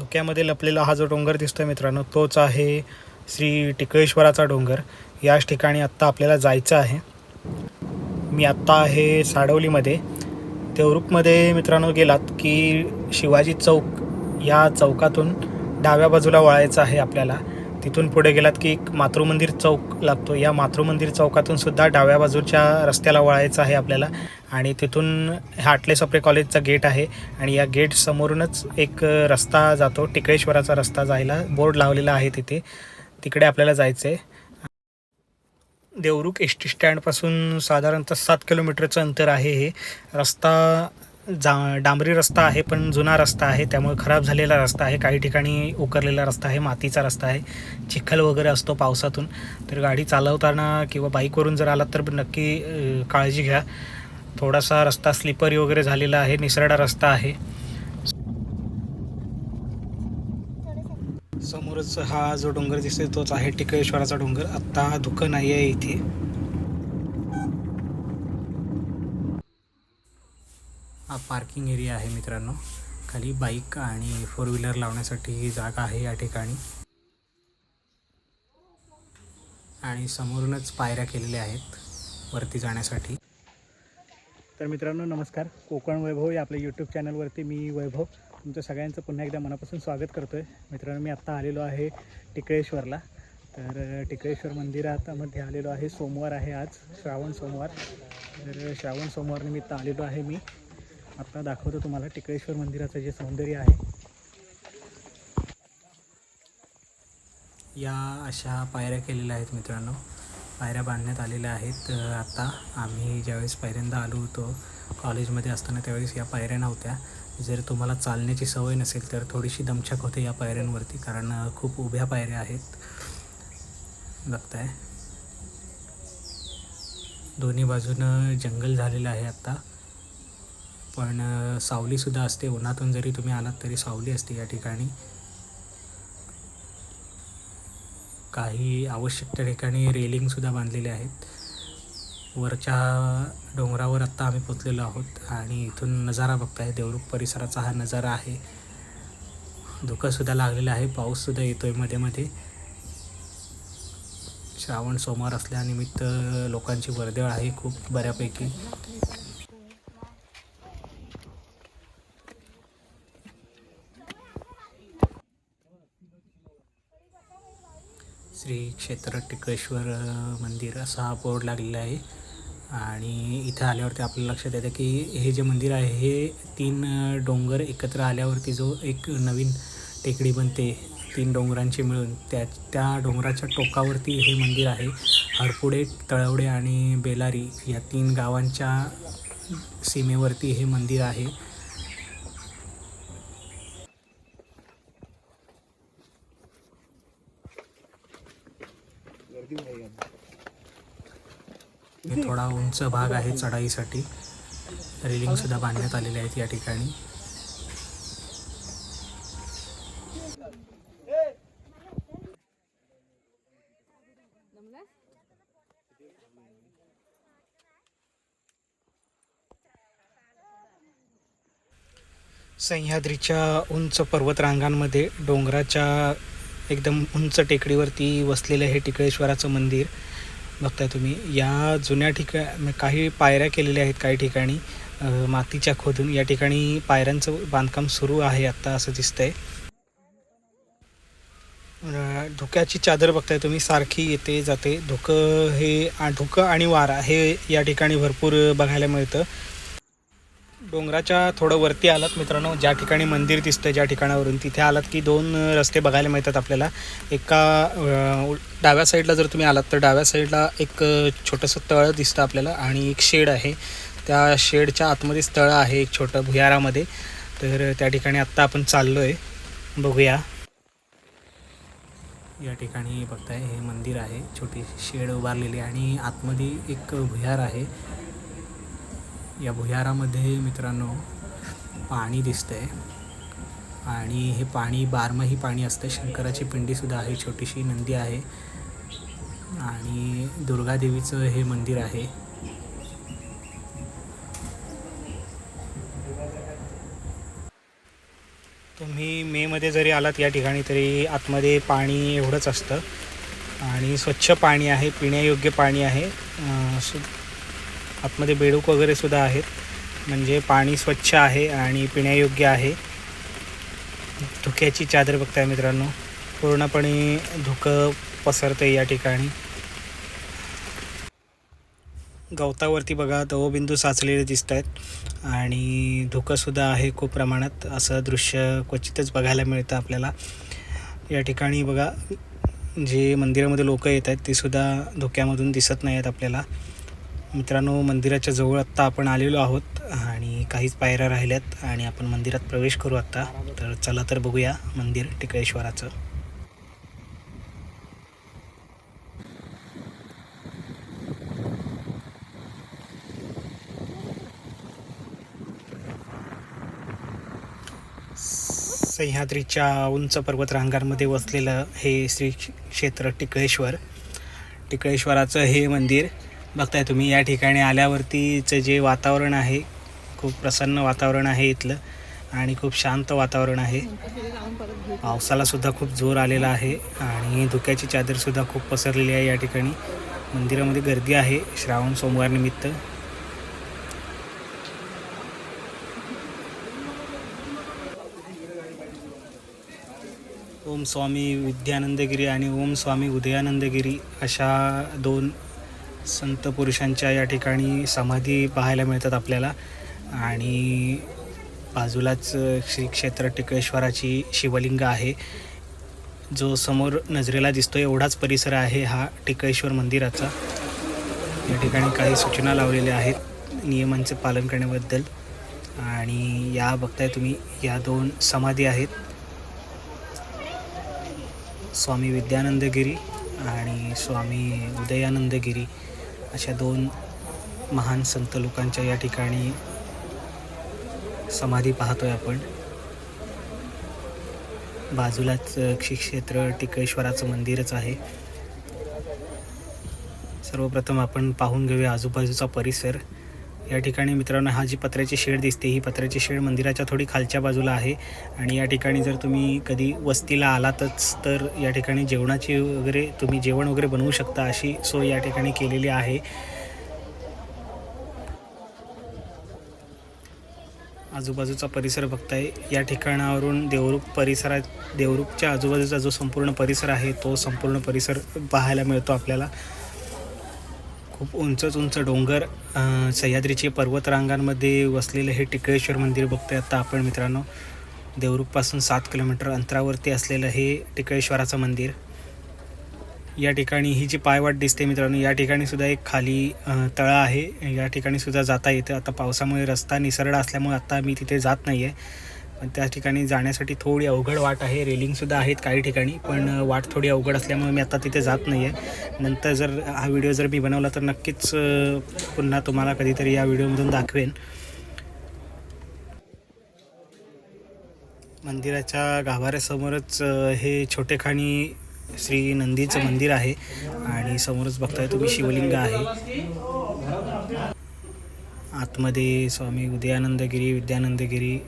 धुक्यामध्ये लपलेला हा जो डोंगर दिसतोय मित्रांनो तोच आहे श्री टिकळेश्वराचा डोंगर. याच ठिकाणी आत्ता आपल्याला जायचं आहे. मी आत्ता आहे साडवलीमध्ये. देवरूपमध्ये मित्रांनो गेलात की शिवाजी चौक या चौकातून डाव्या बाजूला वळायचं आहे आपल्याला. तिथून पुढे गेलात की एक मातृमंदिर चौक लागतो. या मातृमंदिर चौकातून सुद्धा डाव्या बाजूच्या रस्त्याला वळायचं आहे आपल्याला आणि तिथून हाटले सप्रे कॉलेजचा गेट आहे आणि या गेट समोरूनच एक रस्ता जातो. टिकळेश्वराचा रस्ता जायला बोर्ड लावलेला आहे तिथे. तिकडे आपल्याला जायचं आहे देवरुख एस टी स्टँडपासून साधारणतः सात किलोमीटरचं अंतर आहे हे. रस्ता जा डांबरी रस्ता आहे पण जुना रस्ता आहे त्यामुळे खराब झालेला रस्ता आहे काही ठिकाणी उकरलेला रस्ता आहे मातीचा रस्ता आहे चिखल वगैरे असतो पावसातून. तर गाडी चालवताना किंवा बाईकवरून जर आलात तर नक्की काळजी घ्या. थोडासा रस्ता स्लिपरी वगैरे झालेला आहे निसरडा रस्ता आहे. समोरच हा जो डोंगर दिसतोय तोच आहे टिकळेश्वराचा डोंगर. आत्ता धुकं नाही आहे इथे. हा पार्किंग एरिया आहे मित्रांनो. खाली बाईक आणि फोर व्हीलर लावण्यासाठी ही जागा आहे या ठिकाणी. आणि समोरूनच पायऱ्या केलेल्या आहेत वरती जाण्यासाठी. तर मित्रांनो नमस्कार. कोकण वैभव या आपल्या यूट्यूब चॅनलवरती मी वैभव. तुमचं सगळ्यांचं पुन्हा एकदा मनापासून स्वागत करतो आहे मित्रांनो मी आत्ता आलेलो आहे टिकळेश्वरला. तर टिकळेश्वर मंदिरामध्ये आलेलो आहे. सोमवार आहे आज श्रावण सोमवार. तर श्रावण सोमवारनिमित्त आलेलो आहे मी. आत्ता दाखवतो तुम्हाला टिकळेश्वर मंदिराचं जे सौंदर्य आहे. या अशा पायऱ्या केलेल्या आहेत मित्रांनो. पायऱ्या बांधण्यात आलेल्या आहेत. आत्ता आम्ही ज्यावेळेस पहिल्यांदा आलो होतो कॉलेजमध्ये असताना त्यावेळेस या पायऱ्या नव्हत्या. जर तुम्हाला चालण्याची सवय नसेल तर थोडीशी दमछाक होते या पायऱ्यांवरती कारण खूप उभ्या पायऱ्या आहेत. बघताय. दोन्ही बाजूनं जंगल झालेलं आहे आत्ता पण सावलीसुद्धा असते. उन्हातून जरी तुम्ही आलात तरी सावली असते या ठिकाणी. काही आवश्यक त्या ठिकाणी रेलिंगसुद्धा बांधलेले आहेत. वरच्या डोंगरावर आत्ता आम्ही पोचलेलो आहोत आणि इथून नजारा बघताय. देवरुख परिसराचा हा नजारा आहे. धुकंसुद्धा लागलेलं आहे. पाऊससुद्धा येतो आहे मध्ये मध्ये. श्रावण सोमवार असल्यानिमित्त लोकांची वर्दळ आहे खूप बऱ्यापैकी. श्री क्षेत्र टिकेश्वर मंदिर असा हा बोर्ड लागलेला आहे. आणि इथं आल्यावरती आपल्याला लक्षात येतं की हे जे मंदिर आहे हे तीन डोंगर एकत्र आल्यावरती जो एक नवीन टेकडी बनते तीन डोंगरांची मिळून त्या त्या डोंगराच्या टोकावरती हे मंदिर आहे. हरपुडे तळवडे आणि बेलारी या तीन गावांच्या सीमेवरती हे मंदिर आहे. थोडा उंच भाग आहे चढाईसाठी. रेलिंगसुद्धा बांधण्यात आलेले आहेत या ठिकाणी. सह्याद्रीच्या उंच पर्वतरांगांमध्ये डोंगराच्या एकदम उंच टेकडीवरती वसलेलं हे टिकळेश्वराचं मंदिर बघताय तुम्ही. या जुन्या ठिका म्हणजे काही पायऱ्या केलेल्या आहेत काही ठिकाणी. मातीच्या खोदून. या ठिकाणी पायऱ्यांचं बांधकाम सुरू आहे आत्ता असं दिसतंय. धुक्याची चादर बघताय तुम्ही. सारखी येते जाते. धुकं हे धुकं आणि वारा हे या ठिकाणी भरपूर बघायला मिळतं. डोंगराच्या थोडं वरती आलात मित्रांनो ज्या ठिकाणी मंदिर दिसतं ज्या ठिकाणावरून तिथे आलात की दोन रस्ते बघायला मिळतात आपल्याला. एका डाव्या साईडला जर तुम्ही आलात तर डाव्या साईडला एक छोटंसं तळ दिसतं आपल्याला आणि एक शेड आहे. त्या शेडच्या आतमध्येच तळं आहे एक छोटं भुयारामध्ये. तर त्या ठिकाणी आत्ता आपण चाललो आहे बघूया. या ठिकाणी बघताय हे मंदिर आहे. छोटी शेड उभारलेली आणि आतमध्ये एक भुयार आहे. या भुयारामध्ये मित्रांनो पाणी दिसतंय. आणि हे पाणी बारमाही पाणी असतं. शंकराची पिंडीसुद्धा आहे छोटीशी नंदी आहे. आणि दुर्गादेवीचं हे मंदिर आहे. तुम्ही मेमध्ये जरी आलात या ठिकाणी तरी आतमध्ये पाणी एवढंच असतं. आणि स्वच्छ पाणी आहे पिण्यायोग्य पाणी आहे. आतमध्ये बेडूक वगैरे सुद्धा आहेत. म्हणजे पाणी स्वच्छ आहे आणि पिण्यायोग्य आहे. धुक्याची चादर बघताय मित्रांनो. पूर्णपणे धुकं पसरतं या ठिकाणी. गवतावरती बघा दवबिंदू साचलेले दिसत आहेत आणि धुकंसुद्धा आहे खूप प्रमाणात. असं दृश्य क्वचितच बघायला मिळतं आपल्याला. या ठिकाणी बघा जे मंदिरामध्ये लोक येत आहेत ते सुद्धा धुक्यामधून दिसत नाही आहेत आपल्याला. मित्रांनो मंदिराच्या जवळ आत्ता आपण आलेलो आहोत आणि काहीच पायऱ्या राहिल्यात आणि आपण मंदिरात प्रवेश करू आत्ता. तर चला तर बघूया मंदिर टिकळेश्वराचं. सह्याद्रीच्या उंच पर्वतरांगांमध्ये वसलेलं हे श्री क्षेत्र टिकळेश्वर. टिकळेश्वराचं हे मंदिर बघताय तुम्ही या ठिकाणी आल्यावरतीचं जे वातावरण आहे खूप प्रसन्न वातावरण आहे इथलं आणि खूप शांत वातावरण आहे. पावसालासुद्धा खूप जोर आलेला आहे आणि धुक्याची चादरसुद्धा खूप पसरलेली आहे या ठिकाणी. मंदिरामध्ये गर्दी आहे श्रावण सोमवारनिमित्त ओम स्वामी विद्यानंदगिरी आणि ओम स्वामी उदयानंदगिरी अशा दोन संत पुरुषांच्या या ठिकाणी समाधी पाहायला मिळतात आपल्याला. आणि बाजूलाच श्री क्षेत्र टिकेश्वराची शिवलिंग आहे. जो समोर नजरेला दिसतो एवढाच परिसर आहे हा टिकळेश्वर मंदिराचा. या ठिकाणी काही सूचना लावलेल्या आहेत नियमांचे पालन करण्याबद्दल. आणि या बघताय तुम्ही या दोन समाधी आहेत. स्वामी विद्यानंदगिरी आणि स्वामी उदयानंदगिरी अशा दोन महान संत लोकांच्या या ठिकाणी समाधी पाहतोय आपण. बाजूलाच श्री टिकेश्वराचं मंदिरच आहे. सर्वप्रथम आपण पाहून घेऊया आजूबाजूचा परिसर. या ठिकाणी मित्रांनो हा जी पत्र्याची शेड दिसते ही पत्र्याची शेड मंदिराच्या थोडी खालच्या बाजूला आहे. आणि या ठिकाणी जर तुम्ही कधी वस्तीला आलातच तर या ठिकाणी जेवणाची वगैरे तुम्ही जेवण वगैरे बनवू शकता अशी सोय या ठिकाणी केलेली आहे. आजूबाजूचा परिसर बघताय. या ठिकाणावरून देवरूप परिसरात देवरूपच्या आजूबाजूचा जो संपूर्ण परिसर आहे तो संपूर्ण परिसर पाहायला मिळतो आपल्याला. खूप उंचच उंच डोंगर सह्याद्रीचे पर्वतरांगांमध्ये वसलेलं हे टिकळेश्वर मंदिर बघतोय आता आपण मित्रांनो. देवरूखपासून सात किलोमीटर अंतरावरती असलेलं हे टिकळेश्वराचं मंदिर. या ठिकाणी ही जी पायवाट दिसते मित्रांनो या ठिकाणी सुद्धा एक खाली तळा आहे. या ठिकाणी सुद्धा जाता येतं. आता पावसामुळे रस्ता निसरडा असल्यामुळे आता मी तिथे जात नाही आहे पण त्या ठिकाणी जाण्यासाठी थोडी अवघड वाट आहे. रेलिंगसुद्धा आहेत काही ठिकाणी पण वाट थोडी अवघड असल्यामुळे मी आता तिथे जात नाही आहे नंतर जर हा व्हिडिओ जर मी बनवला तर नक्कीच पुन्हा तुम्हाला कधीतरी या व्हिडिओमधून दाखवेन. मंदिराच्या गाभाऱ्यासमोरच हे छोटेखानी श्री नंदीचं मंदिर आहे आणि समोरच बघताय तुम्ही शिवलिंग आहे. आतमध्ये स्वामी उदयानंदगिरी विद्यानंदगिरी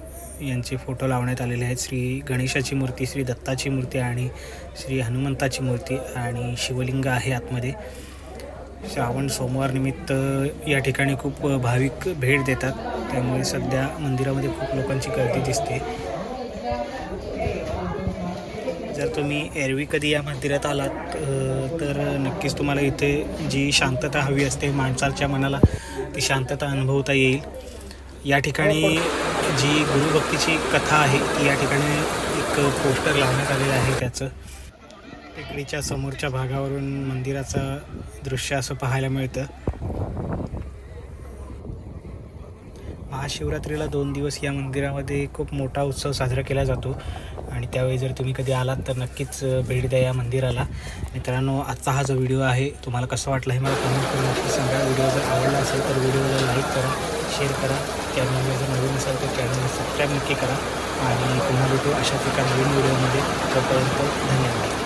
यांचे फोटो लावण्यात आलेले आहेत. श्री गणेशाची मूर्ती श्री दत्ताची मूर्ती आणि श्री हनुमंताची मूर्ती आणि शिवलिंग आहे आतमध्ये. श्रावण सोमवार निमित्त या ठिकाणी खूप भाविक भेट देतात. त्यामुळे सध्या मंदिरामध्ये खूप लोकांची गर्दी दिसते. जर तुम्ही एरवी कधी या मंदिरात आलात तर नक्कीच तुम्हाला इथे जी शांतता हवी असते माणसाच्या मनाला ती शांतता अनुभवता येईल. या ठिकाणी जी गुरुभक्तीची कथा आहे ती या ठिकाणी एक पोस्टर लावण्यात आलेलं आहे त्याचं. टेकडीच्या समोरच्या भागावरून मंदिराचं दृश्य असं पाहायला मिळतं. महाशिवरात्रीला दोन दिवस या मंदिरामध्ये खूप मोठा उत्सव साजरा केला जातो. आणि त्यावेळी जर तुम्ही कधी आलात तर नक्कीच भेट द्या या मंदिराला. मित्रांनो आजचा हा जो व्हिडिओ आहे तुम्हाला कसं वाटलं हे मला कमेंट करून नक्की सांगा. व्हिडिओ जर आवडला असेल तर व्हिडिओला लाईक करा शेअर करा. चॅनलला जर नवीन असाल तर चॅनलला सबस्क्राईब नक्की करा. आणि पुन्हा भेटू अशाच एका नवीन व्हिडिओमध्ये तोपर्यंत धन्यवाद.